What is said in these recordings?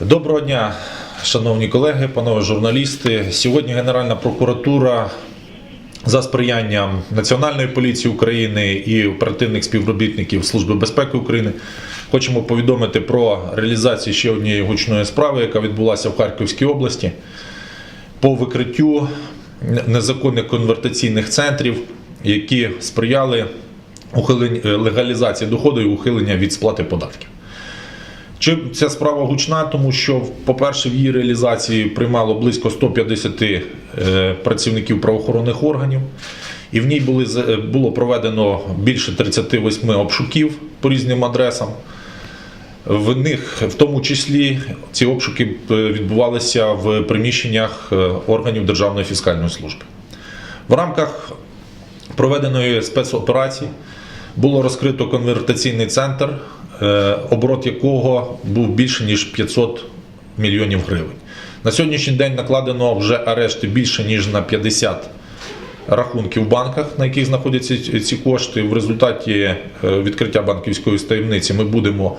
Доброго дня, шановні колеги, панове журналісти. Сьогодні Генеральна прокуратура за сприянням Національної поліції України і оперативних співробітників Служби безпеки України хочемо повідомити про реалізацію ще однієї гучної справи, яка відбулася в Харківській області по викриттю незаконних конвертаційних центрів, які сприяли легалізації доходу і ухилення від сплати податків. Чим ця справа гучна, тому що, по-перше, в її реалізації приймало близько 150 е, працівників правоохоронних органів, і в ній були, е, було проведено більше 38 обшуків по різним адресам. В них, в тому числі, ці обшуки е, відбувалися в приміщеннях органів Державної фіскальної служби. В рамках проведеної спецоперації було розкрито конвертаційний центр, оборот якого був більше ніж 500 мільйонів гривень. На сьогоднішній день накладено вже арешти більше ніж на 50 рахунків в банках, на яких знаходяться ці- кошти. В результаті е, відкриття банківської таємниці ми будемо.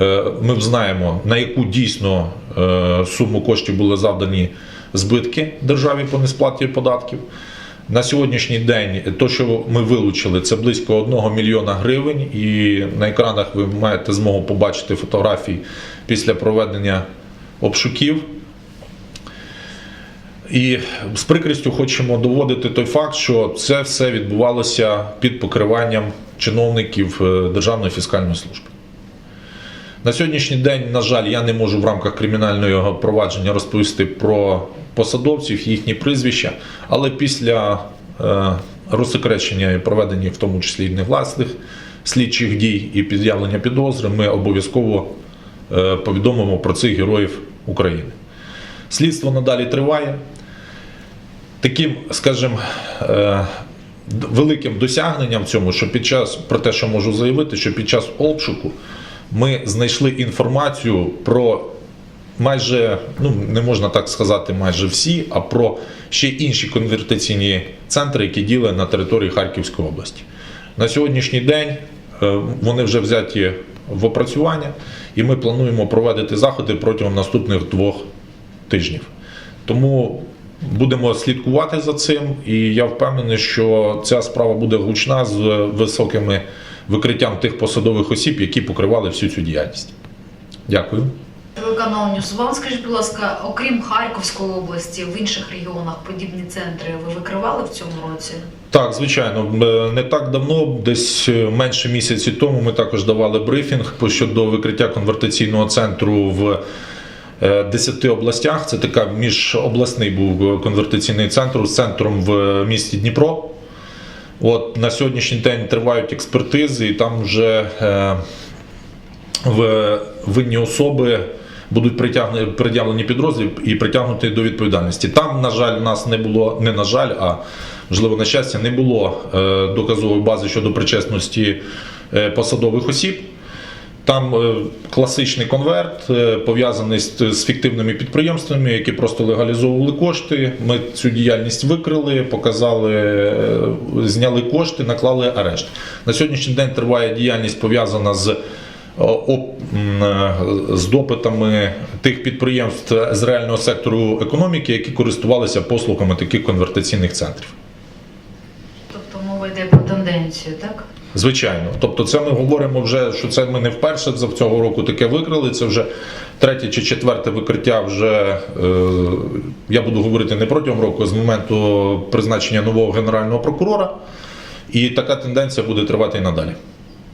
е, Ми знаємо, на яку дійсно е, суму коштів були завдані збитки державі по несплаті податків. На сьогоднішній день то, що ми вилучили, це близько 1 мільйона гривень, і на екранах ви маєте змогу побачити фотографії після проведення обшуків. І з прикрістю хочемо доводити той факт, що це все відбувалося під покриванням чиновників е, Державної фіскальної служби. На сьогоднішній день, на жаль, я не можу в рамках кримінального провадження розповісти про посадовців, їхні прізвища, але після е, розсекречення і проведення, в тому числі і негласних слідчих дій і під'явлення підозри, ми обов'язково е, повідомимо про цих героїв України. Слідство надалі триває. Таким, скажімо, е, великим досягненням в цьому, що під час про те, що можу заявити, що під час обшуку ми знайшли інформацію про майже, ну не можна так сказати, майже всі, а про ще інші конвертаційні центри, які діли на території Харківської області. На сьогоднішній день е, вони вже взяті в опрацювання, і ми плануємо проводити заходи протягом наступних двох тижнів. Тому будемо слідкувати за цим, і я впевнений, що ця справа буде гучна з високими викриттям тих посадових осіб, які покривали всю цю діяльність. Дякую. Телеканал Ньюсван, скажіть, будь ласка, окрім Харківської області, в інших регіонах подібні центри ви викривали в цьому році? Так, звичайно, Е, не так давно, десь е, менше місяці тому, ми також давали брифінг щодо викриття конвертаційного центру в е, 10 областях. Це така міжобласний був е, конвертаційний центр з центром в місті Дніпро. От на сьогоднішній день тривають експертизи, і там вже е, в винні особи будуть притягнені пред'явлені підрозділ і притягнуті до відповідальності. Там, на жаль, нас не було не на жаль, а можливо на щастя, не було е, доказової бази щодо причесності е, посадових осіб. Там е, класичний конверт пов'язаний з, фіктивними підприємствами, які просто легалізовували кошти. Ми цю діяльність викрили, показали, зняли кошти, наклали арешт. На сьогоднішній день триває діяльність пов'язана з, з допитами тих підприємств з реального сектору економіки, які користувалися послугами таких конвертаційних центрів. Тобто мова йде про тенденцію, так? Звичайно, тобто це ми говоримо вже, що це ми не вперше за цього року таке викрили. Це вже третє чи четверте викриття. Вже е, я буду говорити не протягом року, а з моменту призначення нового генерального прокурора. І така тенденція буде тривати і надалі.